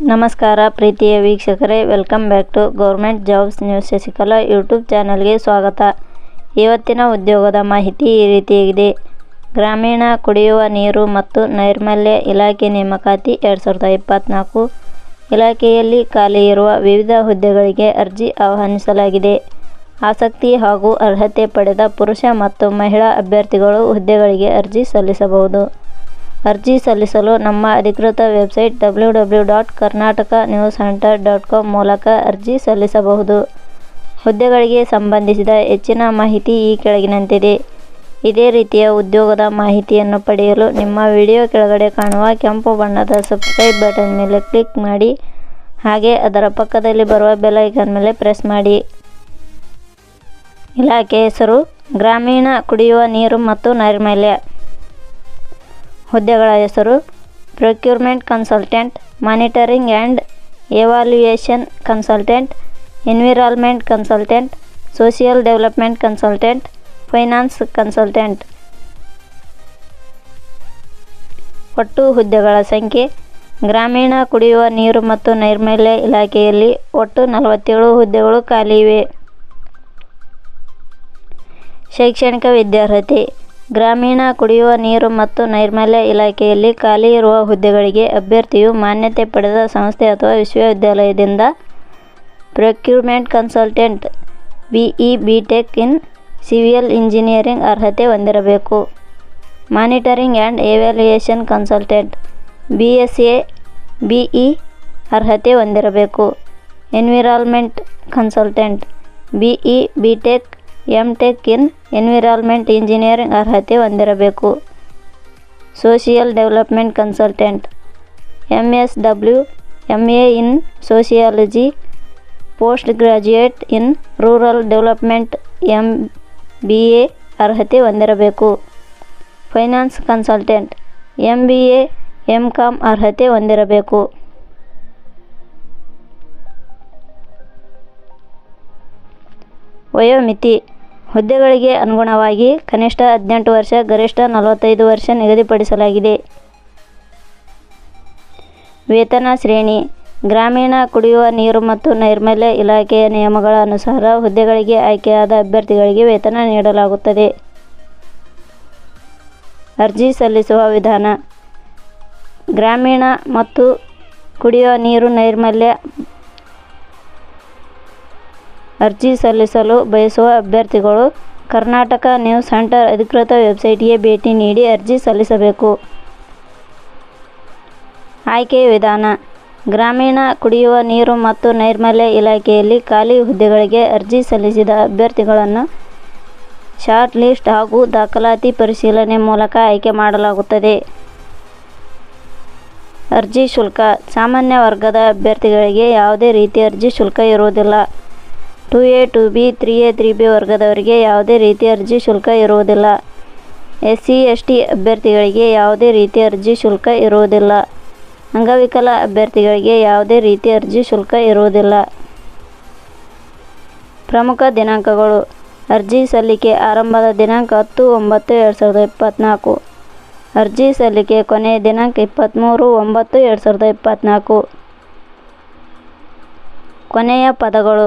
ನಮಸ್ಕಾರ ಪ್ರೀತಿಯ ವೀಕ್ಷಕರೇ welcome back to government jobs news Shashikala YouTube ಚಾನಲ್ಗೆ ಸ್ವಾಗತ. ಇವತ್ತಿನ ಉದ್ಯೋಗದ ಮಾಹಿತಿ ಈ ರೀತಿಯಾಗಿದೆ. ಗ್ರಾಮೀಣ ಕುಡಿಯುವ ನೀರು ಮತ್ತು ನೈರ್ಮಲ್ಯ ಇಲಾಖೆ ನೇಮಕಾತಿ ಎರಡು ಸಾವಿರದ ಇಪ್ಪತ್ತ್ನಾಲ್ಕು ಇಲಾಖೆಯಲ್ಲಿ ಖಾಲಿ ಇರುವ ವಿವಿಧ ಹುದ್ದೆಗಳಿಗೆ ಅರ್ಜಿ ಆಹ್ವಾನಿಸಲಾಗಿದೆ. ಆಸಕ್ತಿ ಹಾಗೂ ಅರ್ಹತೆ ಪಡೆದ ಪುರುಷ ಮತ್ತು ಮಹಿಳಾ ಅಭ್ಯರ್ಥಿಗಳು ಹುದ್ದೆಗಳಿಗೆ ಅರ್ಜಿ ಸಲ್ಲಿಸಬಹುದು. ಅರ್ಜಿ ಸಲ್ಲಿಸಲು ನಮ್ಮ ಅಧಿಕೃತ website W W dot Karnataka news centre dot com ಮೂಲಕ ಅರ್ಜಿ ಸಲ್ಲಿಸಬಹುದು. ಹುದ್ದೆಗಳಿಗೆ ಸಂಬಂಧಿಸಿದ ಹೆಚ್ಚಿನ ಮಾಹಿತಿ ಈ ಕೆಳಗಿನಂತಿದೆ. ಇದೇ ರೀತಿಯ ಉದ್ಯೋಗದ ಮಾಹಿತಿಯನ್ನು ಪಡೆಯಲು ನಿಮ್ಮ ವಿಡಿಯೋ ಕೆಳಗಡೆ ಕಾಣುವ ಕೆಂಪು ಬಣ್ಣದ ಸಬ್ಸ್ಕ್ರೈಬ್ ಬಟನ್ ಮೇಲೆ ಕ್ಲಿಕ್ ಮಾಡಿ, ಹಾಗೆ ಅದರ ಪಕ್ಕದಲ್ಲಿ ಬರುವ ಬೆಲ್ ಐಕಾನ್ ಮೇಲೆ ಪ್ರೆಸ್ ಮಾಡಿ. ಇಲಾಖೆ ಹೆಸರು, ಗ್ರಾಮೀಣ ಕುಡಿಯುವ ನೀರು ಮತ್ತು ನೈರ್ಮಲ್ಯ. ಹುದ್ದೆಗಳ ಹೆಸರು procurement consultant monitoring and evaluation consultant environment consultant social development consultant finance consultant ಒಟ್ಟು ಹುದ್ದೆಗಳ ಸಂಖ್ಯೆ, ಗ್ರಾಮೀಣ ಕುಡಿಯುವ ನೀರು ಮತ್ತು ನೈರ್ಮಲ್ಯ ಇಲಾಖೆಯಲ್ಲಿ ಒಟ್ಟು ನಲವತ್ತೇಳು ಹುದ್ದೆಗಳು ಖಾಲಿ ಇವೆ. ಶೈಕ್ಷಣಿಕ ವಿದ್ಯಾರ್ಹತೆ ಗ್ರಾಮೀಣ ಕುಡಿಯುವ ನೀರು ಮತ್ತು ನೈರ್ಮಲ್ಯ ಇಲಾಖೆಯಲ್ಲಿ ಖಾಲಿ ಇರುವ ಹುದ್ದೆಗಳಿಗೆ ಅಭ್ಯರ್ಥಿಯು ಮಾನ್ಯತೆ ಪಡೆದ ಸಂಸ್ಥೆ ಅಥವಾ ವಿಶ್ವವಿದ್ಯಾಲಯದಿಂದ procurement consultant, BE, BTech in civil engineering ಅರ್ಹತೆ ಹೊಂದಿರಬೇಕು. Monitoring and evaluation consultant B S A BE ಅರ್ಹತೆ ಹೊಂದಿರಬೇಕು. Environment consultant, BE, BTech M tech in environment engineering ಅರ್ಹತೆ ಹೊಂದಿರಬೇಕು. Social development consultant M S W M A in sociology post graduate in rural development M B A ಅರ್ಹತೆ ಹೊಂದಿರಬೇಕು. Finance consultant M B A M com ಅರ್ಹತೆ ಹೊಂದಿರಬೇಕು. ವಯೋಮಿತಿ. ಹುದ್ದೆಗಳಿಗೆ ಅನುಗುಣವಾಗಿ ಕನಿಷ್ಠ ಹದಿನೆಂಟು ವರ್ಷ, ಗರಿಷ್ಠ ನಲವತ್ತೈದು ವರ್ಷ ನಿಗದಿಪಡಿಸಲಾಗಿದೆ. ವೇತನ ಶ್ರೇಣಿ. ಗ್ರಾಮೀಣ ಕುಡಿಯುವ ನೀರು ಮತ್ತು ನೈರ್ಮಲ್ಯ ಇಲಾಖೆಯ ನಿಯಮಗಳ ಅನುಸಾರ ಹುದ್ದೆಗಳಿಗೆ ಆಯ್ಕೆಯಾದ ಅಭ್ಯರ್ಥಿಗಳಿಗೆ ವೇತನ ನೀಡಲಾಗುತ್ತದೆ. ಅರ್ಜಿ ಸಲ್ಲಿಸುವ ವಿಧಾನ. ಗ್ರಾಮೀಣ ಮತ್ತು ಕುಡಿಯುವ ನೀರು, ನೈರ್ಮಲ್ಯ ಅರ್ಜಿ ಸಲ್ಲಿಸಲು ಬಯಸುವ ಅಭ್ಯರ್ಥಿಗಳು ಕರ್ನಾಟಕ ನ್ಯೂಸ್ ಸೆಂಟರ್ ಅಧಿಕೃತ ವೆಬ್ಸೈಟ್ಗೆ ಭೇಟಿ ನೀಡಿ ಅರ್ಜಿ ಸಲ್ಲಿಸಬೇಕು. ಆಯ್ಕೆ ವಿಧಾನ. ಗ್ರಾಮೀಣ ಕುಡಿಯುವ ನೀರು ಮತ್ತು ನೈರ್ಮಲ್ಯ ಇಲಾಖೆಯಲ್ಲಿ ಖಾಲಿ ಹುದ್ದೆಗಳಿಗೆ ಅರ್ಜಿ ಸಲ್ಲಿಸಿದ ಅಭ್ಯರ್ಥಿಗಳನ್ನು ಶಾರ್ಟ್ ಲಿಸ್ಟ್ ಹಾಗೂ ದಾಖಲಾತಿ ಪರಿಶೀಲನೆ ಮೂಲಕ ಆಯ್ಕೆ ಮಾಡಲಾಗುತ್ತದೆ. ಅರ್ಜಿ ಶುಲ್ಕ. ಸಾಮಾನ್ಯ ವರ್ಗದ ಅಭ್ಯರ್ಥಿಗಳಿಗೆ ಯಾವುದೇ ರೀತಿ ಅರ್ಜಿ ಶುಲ್ಕ ಇರುವುದಿಲ್ಲ. Two A two B three A three B ವರ್ಗದವರಿಗೆ ಯಾವುದೇ ರೀತಿ ಅರ್ಜಿ ಶುಲ್ಕ ಇರುವುದಿಲ್ಲ. ಎಸ್ ಸಿ, ಎಸ್ ಟಿ ಅಭ್ಯರ್ಥಿಗಳಿಗೆ ಯಾವುದೇ ರೀತಿ ಅರ್ಜಿ ಶುಲ್ಕ ಇರುವುದಿಲ್ಲ. ಅಂಗವಿಕಲ ಅಭ್ಯರ್ಥಿಗಳಿಗೆ ಯಾವುದೇ ರೀತಿ ಅರ್ಜಿ ಶುಲ್ಕ ಇರುವುದಿಲ್ಲ. ಪ್ರಮುಖ ದಿನಾಂಕಗಳು. ಅರ್ಜಿ ಸಲ್ಲಿಕೆ ಆರಂಭದ ದಿನಾಂಕ ಹತ್ತು ಒಂಬತ್ತು ಎರಡು ಸಾವಿರದ ಇಪ್ಪತ್ತ್ನಾಲ್ಕು ಅರ್ಜಿ ಸಲ್ಲಿಕೆ ಕೊನೆಯ ದಿನಾಂಕ ಇಪ್ಪತ್ತ್ಮೂರು ಒಂಬತ್ತು ಎರಡು ಸಾವಿರದ ಇಪ್ಪತ್ತ್ನಾಲ್ಕು ಕೊನೆಯ ಪದಗಳು.